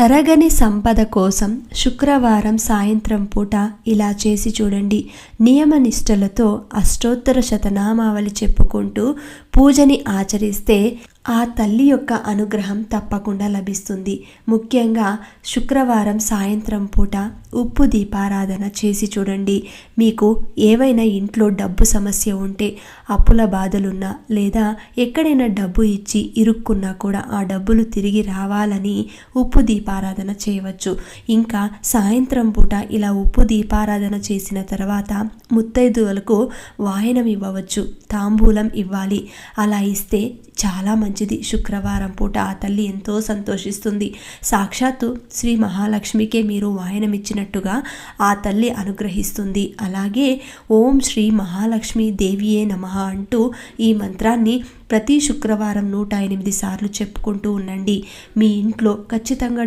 తరగని సంపద కోసం శుక్రవారం సాయంత్రం పూట ఇలా చేసి చూడండి. నియమనిష్టలతో అష్టోత్తర శతనామావళి చెప్పుకుంటూ పూజని ఆచరిస్తే ఆ తల్లి యొక్క అనుగ్రహం తప్పకుండా లభిస్తుంది. ముఖ్యంగా శుక్రవారం సాయంత్రం పూట ఉప్పు దీపారాధన చేసి చూడండి. మీకు ఏవైనా ఇంట్లో డబ్బు సమస్య ఉంటే అప్పుల బాధలున్నా లేదా ఎక్కడైనా డబ్బు ఇచ్చి ఇరుక్కున్నా కూడా ఆ డబ్బులు తిరిగి రావాలని ఉప్పు దీపారాధన చేయవచ్చు. ఇంకా సాయంత్రం పూట ఇలా ఉప్పు దీపారాధన చేసిన తర్వాత ముత్తైదువులకు వాయనం ఇవ్వవచ్చు. తాంబూలం ఇవ్వాలి. అలా ఇస్తే చాలా మంచి మంచిది శుక్రవారం పూట ఆ తల్లి ఎంతో సంతోషిస్తుంది. సాక్షాత్తు శ్రీ మహాలక్ష్మికే మీరు వాయనమిచ్చినట్టుగా ఆ తల్లి అనుగ్రహిస్తుంది. అలాగే ఓం శ్రీ మహాలక్ష్మి దేవియే నమ అంటూ ఈ మంత్రాన్ని ప్రతి శుక్రవారం నూట ఎనిమిది సార్లు చెప్పుకుంటూ ఉండండి. మీ ఇంట్లో ఖచ్చితంగా